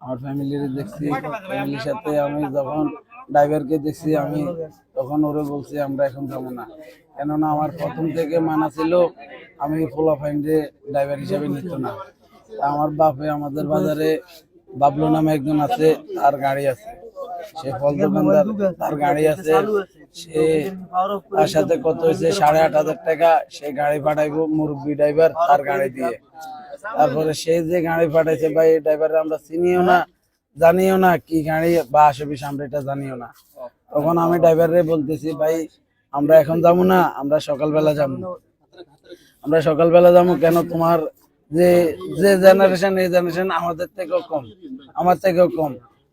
আমার ফ্যামিলির দেখছি ফ্যামিলির সাথে আমি যখন ড্রাইভারকে দেখছি, আমি তখন ওরে বলছি, আমরা এখন যাব না। কেননা আমার প্রথম থেকে মানা ছিল, আমি ফোলা ফাইন্ডে ড্রাইভার হিসেবে নিত না। আমার বাপে আমাদের বাজারে বাবলু নামে একজন আছে, তার গাড়ি আছে। সে ফল দোকানদার, তার গাড়ি আছে। সে তার সাথে কত হয়েছে? সাড়ে আট হাজার টাকা। সে গাড়ি পাঠাইবো, মুরব্বী ড্রাইভার, তার গাড়ি দিয়ে। তারপরে সে যে গাড়ি পাঠাইছে ভাই, এই ড্রাইভার আমরা চিনিও না, জানিও না কি গাড়ি বা আশেপাশে আমরা এটা জানিও না। তখন আমি ড্রাইভারে বলতেছি, ভাই, আমরা এখন যাব না, আমরা সকালবেলা যাব। আমরা সকালবেলা যাব কেন? তোমার যে যে জেনারেশন এই জেনারেশন আমাদের থেকেও কম, আমার থেকেও কম।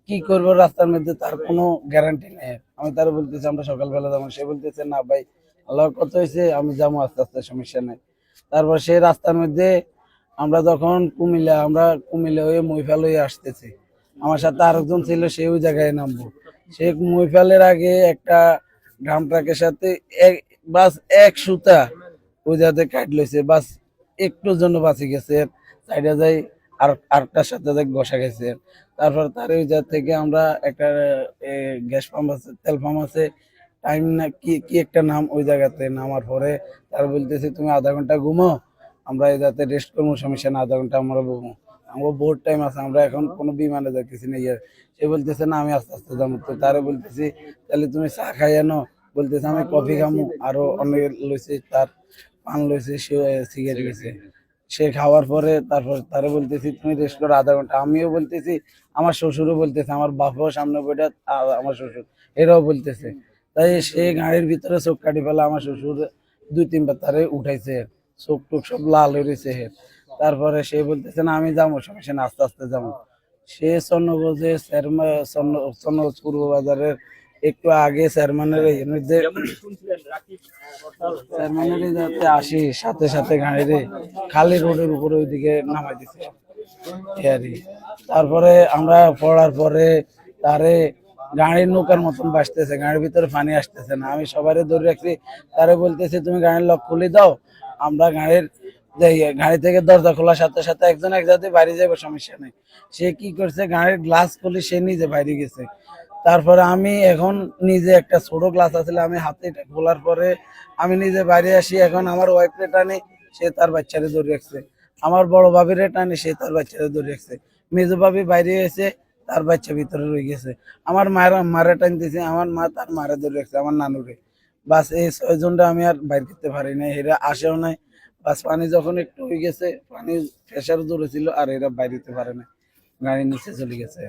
কি করব রাস্তার মধ্যে তার কোনো গ্যারান্টি নেই। আমি তার বলতেছি, আমরা সকালবেলা যাব। সে বলতেছে, না ভাই আল্লাহ কত হয়েছে আমি যাব, আস্তে আস্তে সমস্যা নাই। তারপর সেই রাস্তার মধ্যে আমরা যখন কুমিল্লা, আমরা কুমিল্লা হয়ে মহিফাল হয়ে আসতেছি। আমার সাথে আরেকজন ছিল, সে ওই জায়গায় নামবো। সে মহিফালের আগে একটা ড্রাম ট্রাকের সাথে এক, বাস এক সুতা ওই জায়গাতে কাট লইছে। বাস একটুর জন্য বাঁচি গেছে সাইডে যাই আর আরেকটার সাথে যাই গেছে। তারপর তার ওই জায়গা থেকে আমরা একটা গ্যাস পাম্প আছে, তেল পাম্প আছে। টাইম না কি কি একটা নাম ওই জায়গাতে নামার পরে তার বলতেছে, তুমি আধা ঘণ্টা ঘুমো আমরা যাতে রেস্ট করব সমস্যা না আধা ঘণ্টা আমরা আমার বহুত টাইম আছে, আমরা এখন কোনো বিমানে যাইতেছি না ইয়ে সে বলতেছে, না, আমি আস্তে আস্তে যাব। তো তারে বলতেছি, তাহলে তুমি চা খাই আনো বলতেছে, আমি কফি খামু। আরও অনেক লইছে, তার পান লইছে, সে সিগারেট গেছে সে খাওয়ার পরে তারপর তারে বলতেছি, তুমি রেস্ট করো আধা ঘণ্টা। আমিও বলতেছি, আমার শ্বশুরও বলতেছে, আমার বাবাও সামনে বইটা আমার শ্বশুর। এরাও বলতেছে। তাই সে গাড়ির ভিতরে চোখ কাটি ফেলে, আমার শ্বশুর দুই তিনবার তারে উঠাইছে। চোখ টুক সব লাল হয়েছে হের। তারপরে সে বলতেছে, না, আমি যাব সমস্যা না আস্তে আস্তে যাব। সে চন্নগঞ্জে চন্নগঞ্জ পূর্ব বাজারের একটু আগে চেয়ারম্যানের চেয়ারম্যানের যাতে আসি, সাথে সাথে গাড়িরে খালি রোডের উপরে ওইদিকে নামাই দিছে। তারপরে আমরা পড়ার পরে তারে গাড়ির নৌকার মতন বাসতেছে গাড়ির ভিতরে পানি আসতেছে না। আমি সবাই ধরে রাখছি, তারে বলতেছে, তুমি গাড়ির লক খুলে দাও আমরা গাড়ির গাড়ি থেকে দরজা খোলার সাথে সাথে একজন এক জাতি বাইরে যাবে সমস্যা নেই। সে কি করছে, গাড়ির গ্লাস খুলে সে নিজে বাইরে গেছে। তারপরে আমি এখন নিজে একটা ছোট গ্লাস আছিল আমি হাতে এটা খোলার পরে আমি নিজে বাইরে আসি, এখন আমার ওয়াইফরে টানে, সে তার বাচ্চারে ধরে রাখছে। আমার বড় ভাবিরে টানে, সে তার বাচ্চারে ধরে রাখছে। মেজো ভাবি বাইরে এসে তার বাচ্চা ভিতরে রয়ে গেছে। আমার মায়ের, মারে টানতেছে, আমার মা তার মারে ধরে রাখছে, আমার নানুরে। বাস এই ছয়জনটা আমি আর বাইর করতে পারি না এরা আসেও নাই। বাস পানি যখন একটু হয়ে গেছে পানি প্রেশার জোরে ছিল আর এরা বাইরে পারে না গাড়ি নিচে চলে গেছে।